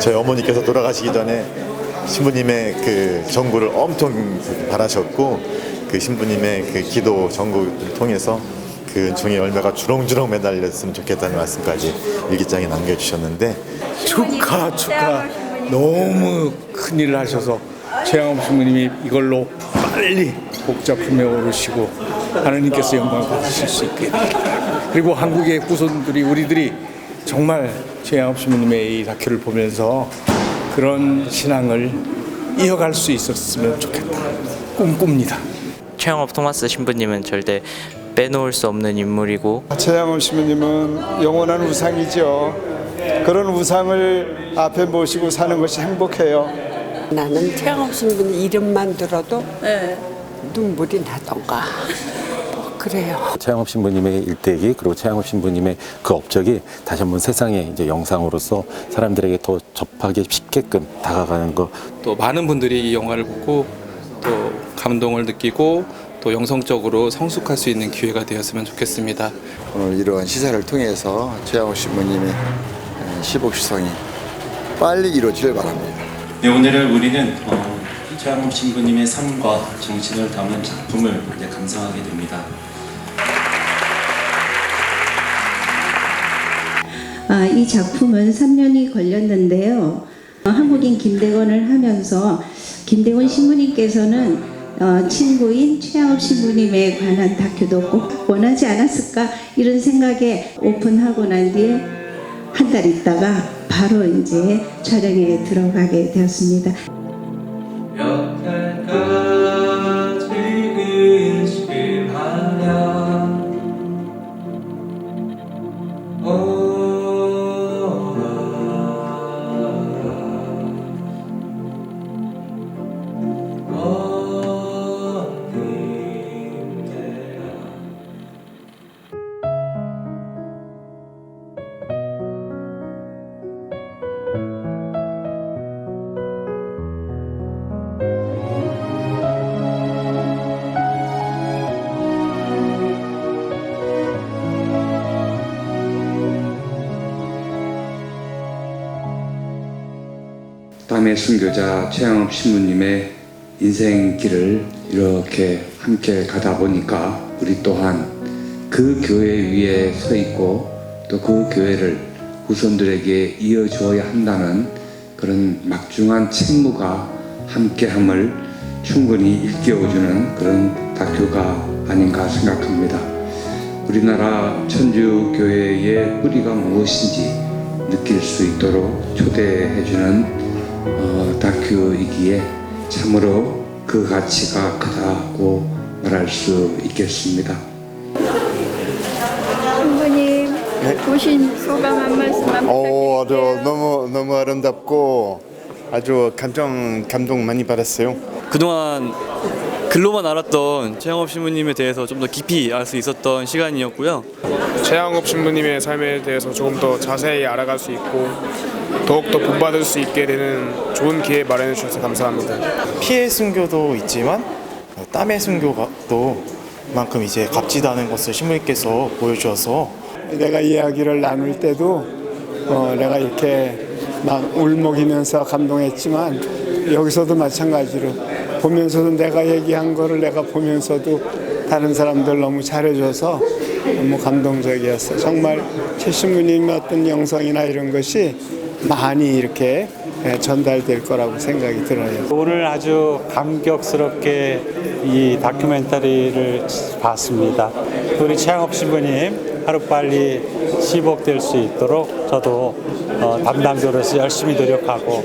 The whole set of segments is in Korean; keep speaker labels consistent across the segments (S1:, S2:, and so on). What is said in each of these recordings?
S1: 저희 어머니께서 돌아가시기 전에 신부님의 그 전구를 엄청 바라셨고 그 신부님의 그 기도 전구를 통해서 그 은총의 열매가 주렁주렁 매달렸으면 좋겠다는 말씀까지 일기장에 남겨주셨는데
S2: 축하 축하. 너무 큰일을 하셔서 최양업 신부님이 이걸로 빨리 복잡품에 오르시고 하나님께서 영광을 받으실 수 있게. 그리고 한국의 후손들이 우리들이 정말 최양업 신부님의 이 다큐를 보면서 그런 신앙을 이어갈 수 있었으면 좋겠다 꿈꿉니다.
S3: 최영업 토마스 신부님은 절대 빼놓을 수 없는 인물이고
S4: 최양원 신부님은 영원한 우상이죠. 그런 우상을 앞에 모시고 사는 것이 행복해요.
S5: 나는 태양업 신분 이름만 들어도 눈물이 나던가 뭐 그래요.
S6: 최양업 신부님의 일대기 그리고 최양업 신부님의 그 업적이 다시 한번 세상에 이제 영상으로서 사람들에게 더 접하기 쉽게끔 다가가는
S7: 거또 많은 분들이 이 영화를 보고 또 감동을 느끼고 또 영성적으로 성숙할 수 있는 기회가 되었으면 좋겠습니다.
S8: 오늘 이러한 시사를 통해서 최양호 신부님의 시복시성이 빨리 이루어지길 바랍니다.
S9: 네, 오늘은 우리는 어, 최양호 신부님의 삶과 정신을 담은 작품을 이제 감상하게 됩니다.
S10: 아, 이 작품은 3년이 걸렸는데요. 어, 한국인 김대건을 하면서 김대건 신부님께서는 어, 친구인 최양업 신부님에 관한 다큐도 꼭 원하지 않았을까 이런 생각에 오픈하고 난 뒤에 한 달 있다가 바로 이제 촬영에 들어가게 되었습니다.
S11: 남의 순교자 최양업 신부님의 인생 길을 이렇게 함께 가다 보니까 우리 또한 그 교회 위에 서 있고 또 그 교회를 후손들에게 이어주어야 한다는 그런 막중한 책무가 함께함을 충분히 일깨워주는 그런 다큐가 아닌가 생각합니다. 우리나라 천주교회의 뿌리가 무엇인지 느낄 수 있도록 초대해주는 어, 다큐이기에 참으로 그 가치가 크다고 말할 수 있겠습니다.
S12: 신부님 보신 소감 한 말씀만
S4: 어, 아주
S12: 부탁드릴게요.
S4: 너무 너무 아름답고 아주 감정 감동 많이 받았어요.
S13: 그동안 글로만 알았던 최영업 신부님에 대해서 좀 더 깊이 알 수 있었던 시간이었고요.
S2: 최양업 신부님의 삶에 대해서 조금 더 자세히 알아갈 수 있고 더욱더 본받을 수 있게 되는 좋은 기회 마련해 주셔서 감사합니다.
S1: 피해 순교도 있지만 어, 땀의 순교도 만큼 이제 값지도 않은 것을 신부님께서 보여주셔서
S4: 내가 이야기를 나눌 때도 어, 내가 이렇게 막 울먹이면서 감동했지만 여기서도 마찬가지로 보면서도 내가 얘기한 거를 내가 보면서도 다른 사람들 너무 잘해줘서 너무 감동적이었어. 정말 최 신부님의 어떤 영성이나 이런 것이 많이 이렇게 예, 전달될 거라고 생각이 들어요.
S2: 오늘 아주 감격스럽게 이 다큐멘터리를 봤습니다. 우리 최양업 신부님 하루빨리 시복될 수 있도록 저도 어, 담당자로서 열심히 노력하고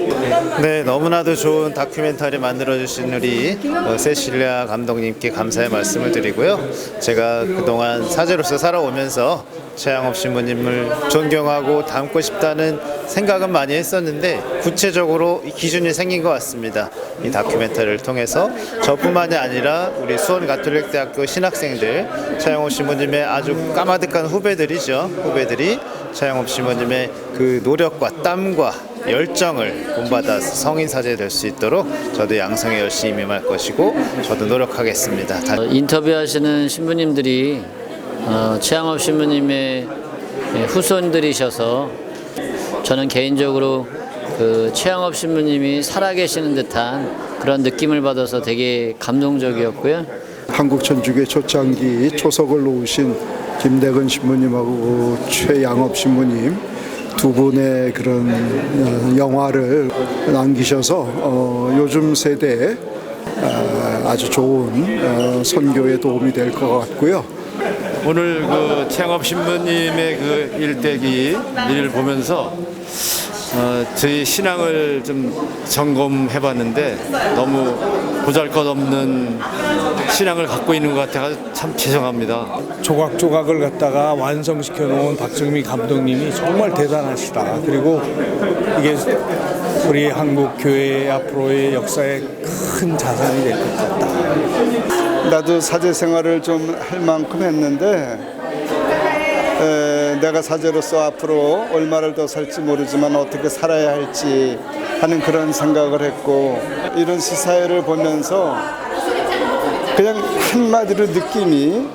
S1: 네, 너무나도 좋은 다큐멘터리 만들어주신 우리 어, 세실리아 감독님께 감사의 말씀을 드리고요. 제가 그동안 사제로서 살아오면서 최양업 신부님을 존경하고 닮고 싶다는 생각은 많이 했었는데 구체적으로 이 기준이 생긴 것 같습니다. 이 다큐멘터리를 통해서 저뿐만이 아니라 우리 수원 가톨릭 대학교 신학생들 최양업 신부님의 아주 까마득한 후배들이죠. 후배들이 최양업 신부님의 그 노력과 땀과 열정을 본받아서 성인 사제 될 수 있도록 저도 양성에 열심히 임할 것이고 저도 노력하겠습니다. 다-
S3: 인터뷰하시는 신부님들이 어, 최양업 신부님의 후손들이셔서 저는 개인적으로
S14: 그 최양업 신부님이 살아계시는 듯한 그런 느낌을 받아서 되게 감동적이었고요.
S4: 한국천주교 초창기 초석을 놓으신 김대근 신부님하고 최양업 신부님 두 분의 그런 어, 영화를 남기셔서 어, 요즘 세대에 어, 아주 좋은 어, 선교에 도움이 될 것 같고요.
S1: 오늘 그 최영업 신부님의 그 일대기 일을 보면서 어, 저희 신앙을 좀 점검해 봤는데 너무 보잘 것 없는 신앙을 갖고 있는 것 같아서 참 죄송합니다.
S2: 조각조각을 갖다가 완성시켜 놓은 박정미 감독님이 정말 대단하시다. 그리고 이게 우리 한국 교회 앞으로의 역사에 큰 자산이 될 것 같다.
S4: 나도 사제 생활을 좀 할 만큼 했는데 에, 내가 사제로서 앞으로 얼마를 더 살지 모르지만 어떻게 살아야 할지 하는 그런 생각을 했고 이런 시사회를 보면서 그냥 한마디로 느낌이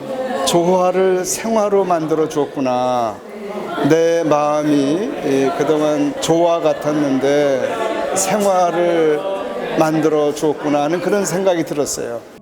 S4: 조화를 생화로 만들어 줬구나. 내 마음이 예, 그동안 조화 같았는데 생화를 만들어 줬구나 하는 그런 생각이 들었어요.